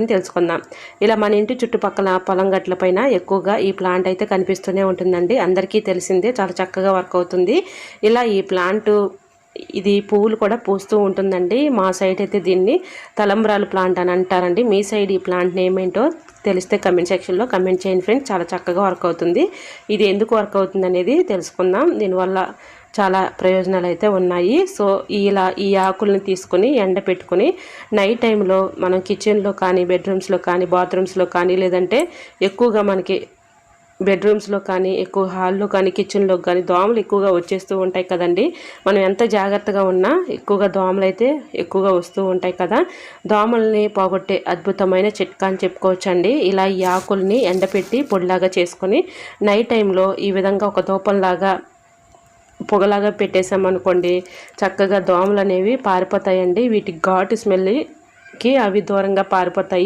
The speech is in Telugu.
అని తెలుసుకుందాం. ఇలా మన ఇంటి చుట్టుపక్కల పొలం గట్ల పైన ఎక్కువగా ఈ ప్లాంట్ అయితే కనిపిస్తూనే ఉంటుందండి. అందరికీ తెలిసిందే చాలా చక్కగా వర్క్ అవుతుంది. ఇలా ఈ ప్లాంట్ ఇది పువ్వులు కూడా పూస్తూ ఉంటుందండి. మా సైడ్ అయితే దీన్ని తలంబ్రాలు ప్లాంట్ అని అంటారండి. మీ సైడ్ ఈ ప్లాంట్ నేమ్ ఏంటో తెలిస్తే కమెంట్ సెక్షన్లో కమెంట్ చేయండి ఫ్రెండ్స్. చాలా చక్కగా వర్క్ అవుతుంది. ఇది ఎందుకు వర్క్ అవుతుంది అనేది తెలుసుకుందాం. దీనివల్ల చాలా ప్రయోజనాలు అయితే ఉన్నాయి. సో ఇలా ఈ ఆకుల్ని తీసుకొని ఎండ పెట్టుకుని నైట్ టైంలో మనం కిచెన్లో కానీ బెడ్రూమ్స్లో కానీ బాత్రూమ్స్లో కానీ లేదంటే ఎక్కువగా మనకి బెడ్రూమ్స్లో కానీ ఎక్కువ హాల్లో కానీ కిచెన్లో కానీ దోమలు ఎక్కువగా వచ్చేస్తూ ఉంటాయి కదండి. మనం ఎంత జాగ్రత్తగా ఉన్నా ఎక్కువగా దోమలు అయితే ఎక్కువగా వస్తూ ఉంటాయి కదా. దోమల్ని పోగొట్టే అద్భుతమైన చిట్కా అని చెప్పుకోవచ్చండి. ఇలా ఈ ఆకుల్ని ఎండపెట్టి పొడిలాగా చేసుకొని నైట్ టైంలో ఈ విధంగా ఒక దూపంలాగా పొగలాగా పెట్టేసామనుకోండి చక్కగా దోమలు అనేవి పారిపోతాయండి. వీటి ఘాటు స్మెల్కి అవి దూరంగా పారిపోతాయి.